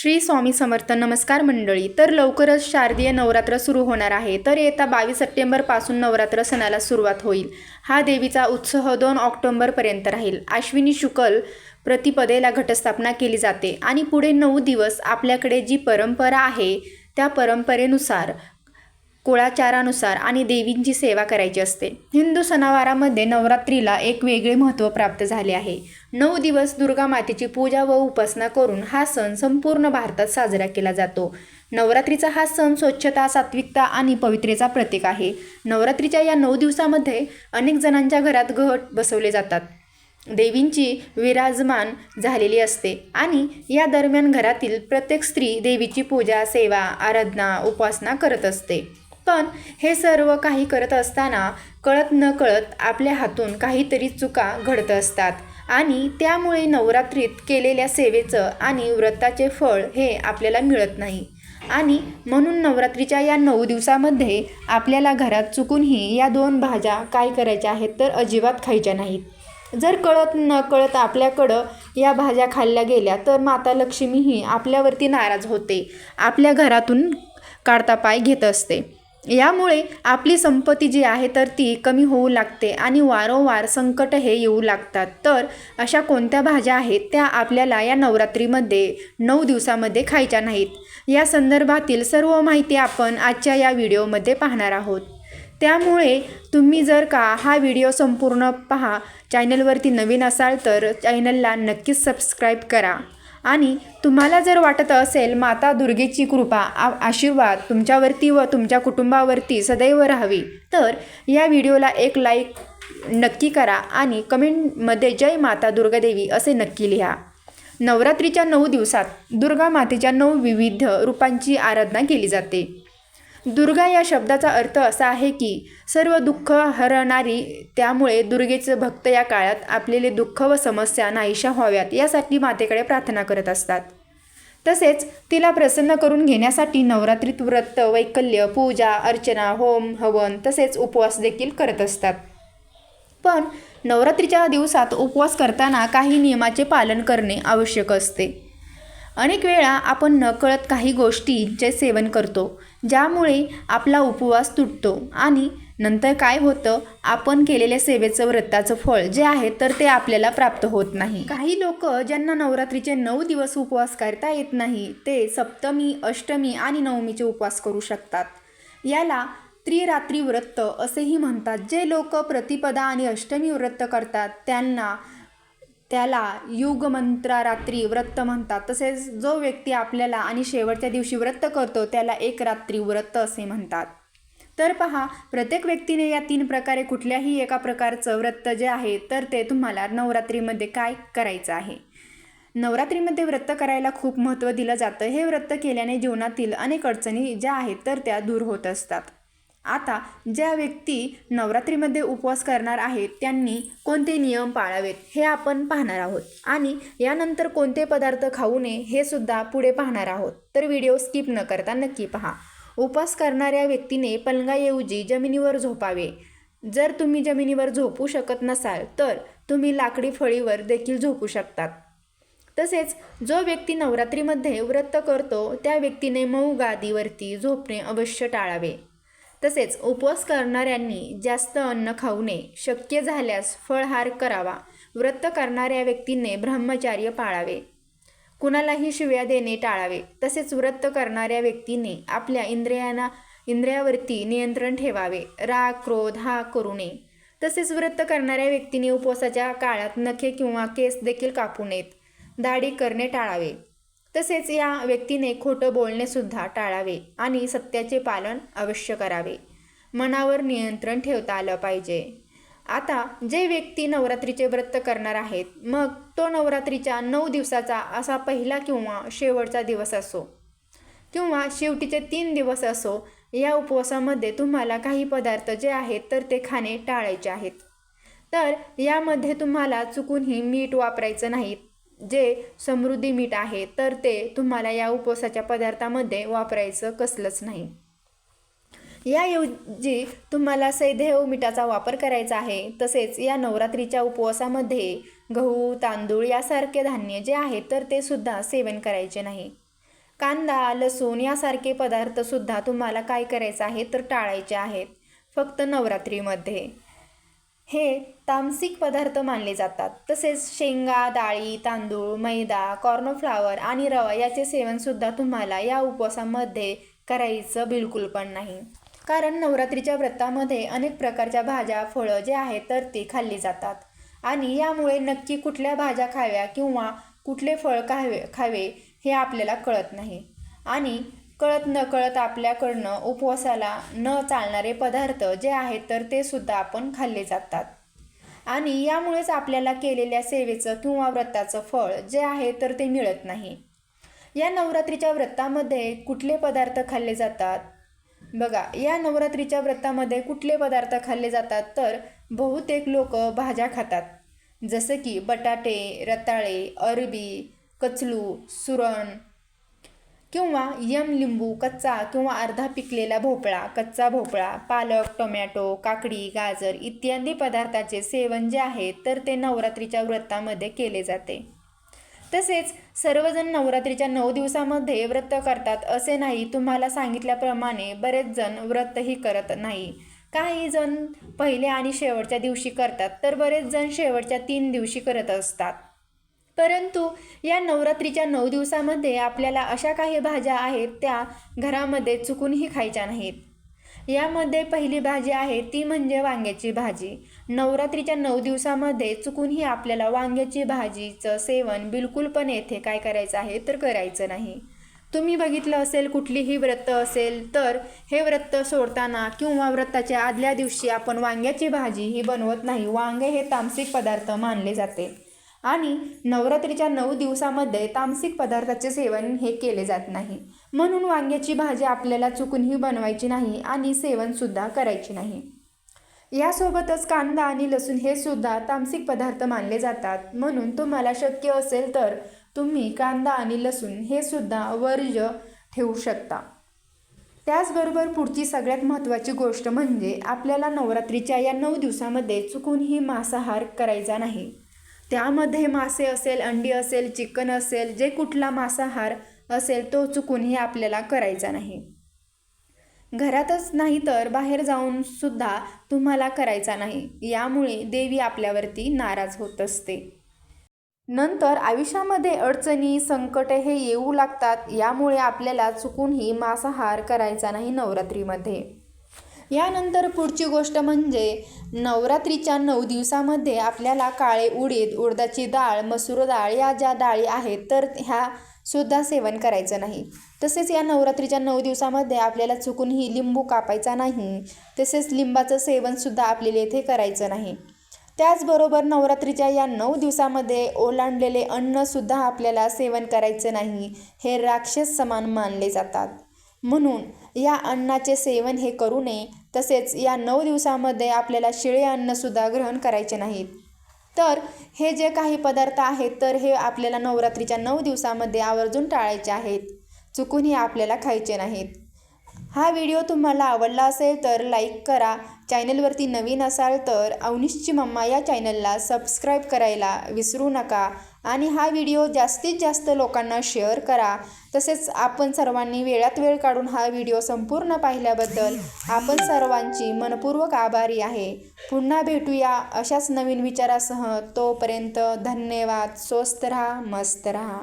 श्री स्वामी समर्थ नमस्कार मंडळी. तर लवकरच शारदीय नवरात्र सुरू होणार आहे. तर येत्या बावीस सप्टेंबरपासून नवरात्र सणाला सुरुवात होईल. हा देवीचा उत्सव दोन ऑक्टोंबरपर्यंत राहील. अश्विनी शुक्ल प्रतिपदेला घटस्थापना केली जाते आणि पुढे नऊ दिवस आपल्याकडे जी परंपरा आहे त्या परंपरेनुसार कुळाचारानुसार आणि देवींची सेवा करायची असते. हिंदू सणावारामध्ये नवरात्रीला एक वेगळे महत्त्व प्राप्त झाले आहे. नऊ दिवस दुर्गा मातेची पूजा व उपासना करून हा सण संपूर्ण भारतात साजरा केला जातो. नवरात्रीचा हा सण स्वच्छता सात्विकता आणि पवित्रेचा प्रतीक आहे. नवरात्रीच्या या नऊ दिवसामध्ये अनेक जणांच्या घरात घट बसवले जातात. देवींची विराजमान झालेली असते आणि या दरम्यान घरातील प्रत्येक स्त्री देवीची पूजा सेवा आराधना उपासना करत असते. पण हे सर्व काही करत असताना कळत न कळत आपल्या हातून काहीतरी चुका घडत असतात. आणि त्यामुळे नवरात्रीत केलेल्या सेवेचं आणि व्रताचे फळ हे आपल्याला मिळत नाही. आणि म्हणून नवरात्रीच्या या नऊ दिवसामध्ये आपल्याला घरात चुकूनही या दोन भाज्या काय करायच्या आहेत तर अजिबात खायच्या नाहीत. जर कळत न कळत आपल्याकडं या भाज्या खाल्ल्या गेल्या तर माता लक्ष्मीही आपल्यावरती नाराज होते. आपल्या घरातून काढता पाय घेत असते. यामुळे आपली संपत्ती जी आहे तर ती कमी होऊ लागते आणि वारंवार संकट हे येऊ लागतात. तर अशा कोणत्या भाज्या आहेत त्या आपल्याला या नवरात्रीमध्ये नऊ दिवसामध्ये खायच्या नाहीत? या संदर्भातील सर्व माहिती आपण आजच्या या व्हिडिओमध्ये पाहणार आहोत. त्यामुळे तुम्ही जर का हा व्हिडिओ संपूर्ण पहा चॅनलवरती नवीन असाल तर चॅनलला नक्कीच सबस्क्राईब करा. आणि तुम्हाला जर वाटत असेल माता दुर्गेची कृपा आ आशीर्वाद तुमच्यावरती व तुमच्या कुटुंबावरती सदैव राहावी तर या व्हिडिओला एक लाईक नक्की करा आणि कमेंटमध्ये जय माता दुर्गादेवी असे नक्की लिहा. नवरात्रीच्या नऊ दिवसात दुर्गा मातेच्या नऊ विविध रूपांची आराधना केली जाते. दुर्गा या शब्दाचा अर्थ असा आहे की सर्व दुःख हरणारी त्यामुळे दुर्गेचं भक्त या काळात आपलेले दुःख व समस्या नाहीशा व्हाव्यात यासाठी मातेकडे प्रार्थना करत असतात. तसेच तिला प्रसन्न करून घेण्यासाठी नवरात्रीत व्रत वैकल्य पूजा अर्चना होम हवन तसेच उपवास देखील करत असतात. पण नवरात्रीच्या दिवसात उपवास करताना काही नियमाचे पालन करणे आवश्यक असते. अनेक वेळा आपण नकळत काही गोष्टींचे सेवन करतो ज्यामुळे आपला उपवास तुटतो आणि नंतर काय होतं आपण केलेल्या सेवेचं व्रताचं फळ जे आहे तर ते आपल्याला प्राप्त होत नाही. काही लोक ज्यांना नवरात्रीचे नऊ दिवस उपवास करता येत नाही ते सप्तमी अष्टमी आणि नवमीचे उपवास करू शकतात. याला त्रिरात्री व्रत असेही म्हणतात. जे लोक प्रतिपदा आणि अष्टमी व्रत करतात त्यांना त्याला युगमंत्रा रात्री व्रत म्हणतात. तसेच जो व्यक्ती आपल्याला आणि शेवटच्या दिवशी व्रत करतो त्याला एक रात्री व्रत असे म्हणतात. तर पहा प्रत्येक व्यक्तीने या तीन प्रकारे कुठल्याही एका प्रकारचं व्रत जे आहे तर ते तुम्हाला नवरात्रीमध्ये काय करायचं आहे? नवरात्रीमध्ये व्रत करायला खूप महत्त्व दिलं जातं. हे व्रत केल्याने जीवनातील अनेक अडचणी ज्या आहेत तर त्या दूर होत असतात. आता ज्या व्यक्ती नवरात्रीमध्ये उपवास करणार आहेत त्यांनी कोणते नियम पाळावेत हे आपण पाहणार आहोत. आणि यानंतर कोणते पदार्थ खाऊ नये हे सुद्धा पुढे पाहणार आहोत. तर व्हिडिओ स्किप न करता नक्की पहा. उपवास करणाऱ्या व्यक्तीने पलंगाऐवजी जमिनीवर झोपावे. जर तुम्ही जमिनीवर झोपू शकत नसाल तर तुम्ही लाकडी फळीवर देखील झोपू शकतात. तसेच जो व्यक्ती नवरात्रीमध्ये व्रत करतो त्या व्यक्तीने मऊ गादीवरती झोपणे अवश्य टाळावे. तसेच उपवास करणाऱ्यांनी जास्त अन्न खाऊ नये. शक्य झाल्यास फळहार करावा. व्रत करणाऱ्या व्यक्तीने ब्रह्मचार्य पाळावे. कुणालाही शिव्या देणे टाळावे. तसेच व्रत करणाऱ्या व्यक्तीने आपल्या इंद्रियांना इंद्रियावरती नियंत्रण ठेवावे. राग क्रोध हा करू नये. तसेच व्रत करणाऱ्या व्यक्तीने उपवासाच्या काळात नखे किंवा केस देखील कापू नयेत. दाढी करणे टाळावे. तसेच या व्यक्तीने खोटं बोलणेसुद्धा टाळावे आणि सत्याचे पालन अवश्य करावे. मनावर नियंत्रण ठेवता आलं पाहिजे. आता जे व्यक्ती नवरात्रीचे व्रत करणार आहेत मग तो नवरात्रीच्या नऊ दिवसाचा असा पहिला किंवा शेवटचा दिवस असो किंवा शेवटीचे तीन दिवस असो या उपवासामध्ये तुम्हाला काही पदार्थ जे आहेत तर ते खाणे टाळायचे आहेत. तर यामध्ये तुम्हाला चुकूनही मीठ वापरायचं नाहीत जे समृद्धी मीठ आहे तर ते तुम्हाला या उपवासाच्या पदार्थामध्ये वापरायचं कसलंच नाही. याऐवजी तुम्हाला सैदेव मिठाचा वापर करायचा आहे तसेच या नवरात्रीच्या उपवासामध्ये गहू तांदूळ यासारखे धान्य जे आहे तर ते सुद्धा सेवन करायचे नाही. कांदा लसूण यासारखे पदार्थसुद्धा तुम्हाला काय करायचं आहे तर टाळायचे आहेत फक्त नवरात्रीमध्ये. हे तामसिक पदार्थ मानले जातात. तसेच शेंगा डाळी तांदूळ मैदा कॉर्नफ्लावर आणि रवा याचे सेवनसुद्धा तुम्हाला या उपवासामध्ये करायचं बिलकुल पण नाही. कारण नवरात्रीच्या व्रतामध्ये अनेक प्रकारच्या भाज्या फळं जे आहेत तर ती खाल्ली जातात. आणि यामुळे नक्की कुठल्या भाज्या खाव्या किंवा कुठले फळ खावे खावे हे आपल्याला कळत नाही. आणि कळत नकळत आपल्याकडनं उपवासाला न चालणारे पदार्थ जे आहेत तर ते सुद्धा आपण खाल्ले जातात. आणि यामुळेच आपल्याला केलेल्या सेवेचं किंवा व्रताचं फळ जे आहे तर ते मिळत नाही. या नवरात्रीच्या व्रतामध्ये कुठले पदार्थ खाल्ले जातात? बघा या नवरात्रीच्या व्रतामध्ये कुठले पदार्थ खाल्ले जातात तर बहुतेक लोक भाज्या खातात. जसं की बटाटे रताळे अरबी कचलू सुरण किंवा यम लिंबू कच्चा किंवा अर्धा पिकलेला भोपळा कच्चा भोपळा पालक टोमॅटो काकडी गाजर इत्यादी पदार्थाचे सेवन जे आहे तर ते नवरात्रीच्या व्रतामध्ये केले जाते. तसेच सर्वजण नवरात्रीच्या नऊ दिवसामध्ये व्रत करतात असे नाही तुम्हाला सांगितल्याप्रमाणे बरेच जण व्रतही करत नाही. काही जण पहिले आणि शेवटच्या दिवशी करतात तर बरेच जण शेवटच्या तीन दिवशी करत असतात. परंतु या नवरात्रीच्या नऊ दिवसामध्ये आपल्याला अशा काही भाज्या आहेत त्या घरामध्ये चुकूनही खायच्या नाहीत. यामध्ये पहिली भाजी आहे ती म्हणजे वांग्याची भाजी. नवरात्रीच्या नऊ दिवसामध्ये चुकूनही आपल्याला वांग्याची भाजीचं सेवन बिलकुल पण येथे काय करायचं आहे तर करायचं नाही. तुम्ही बघितलं असेल कुठलीही व्रत असेल तर हे व्रत सोडताना किंवा व्रताच्या आदल्या दिवशी आपण वांग्याची भाजी ही बनवत नाही. वांगे हे तामसिक पदार्थ मानले जाते. आणि नवरात्रीच्या नऊ दिवसामध्ये तामसिक पदार्थाचे सेवन हे केले जात नाही. म्हणून वांग्याची भाजी आपल्याला चुकूनही बनवायची नाही आणि सेवनसुद्धा करायची नाही. यासोबतच कांदा आणि लसूण हे सुद्धा तामसिक पदार्थ मानले जातात. म्हणून तुम्हाला शक्य असेल तर तुम्ही कांदा आणि लसूण हे सुद्धा वर्ज्य ठेवू शकता. त्याचबरोबर पुढची सगळ्यात महत्त्वाची गोष्ट म्हणजे आपल्याला नवरात्रीच्या या नऊ दिवसामध्ये चुकूनही मांसाहार करायचा नाही. त्यामध्ये मासे असेल अंडी असेल चिकन असेल जे कुठला मांसाहार असेल तो चुकूनही आपल्याला करायचा नाही. घरातच नाही तर बाहेर जाऊन सुद्धा तुम्हाला करायचा नाही. यामुळे देवी आपल्यावरती नाराज होत असते. नंतर आयुष्यामध्ये अडचणी संकटे हे येऊ लागतात. यामुळे आपल्याला चुकूनही मांसाहार करायचा नाही नवरात्रीमध्ये. यानंतर पुढची गोष्ट म्हणजे नवरात्रीच्या नऊ दिवसामध्ये आपल्याला काळे उडीद उडदाची डाळ मसूर डाळ या ज्या डाळी आहेत तर ह्या सुद्धा सेवन करायचं नाही. तसेच या नवरात्रीच्या नऊ दिवसामध्ये आपल्याला चुकूनही लिंबू कापायचा नाही. तसेच लिंबाचं सेवनसुद्धा आपल्याला येथे करायचं नाही. त्याचबरोबर नवरात्रीच्या या नऊ दिवसामध्ये ओलांडलेले अन्नसुद्धा आपल्याला सेवन करायचं नाही हे राक्षस समान मानले जातात. म्हणून या अन्नाचे सेवन हे करू नये. तसेच या नऊ दिवसामध्ये आपल्याला शिळे अन्नसुद्धा ग्रहण करायचे नाहीत. तर हे जे काही पदार्थ आहेत तर हे आपल्याला नवरात्रीच्या नऊ दिवसामध्ये आवर्जून टाळायचे आहेत. चुकूनही आपल्याला खायचे नाहीत. हा व्हिडिओ तुम्हाला आवडला असेल तर लाईक करा. चॅनलवरती नवीन असाल तर अवनिशची मम्मा या चॅनलला सबस्क्राईब करायला विसरू नका. आणि हा व्हिडिओ जास्तीत जास्त लोकांना शेअर करा. तसेच आपण सर्वांनी वेळात वेळ काढून हा व्हिडिओ संपूर्ण पाहिल्याबद्दल आपण सर्वांची मनपूर्वक आभारी आहे. पुन्हा भेटूया अशाच नवीन विचारासह. तोपर्यंत धन्यवाद. स्वस्त रहा मस्त रहा.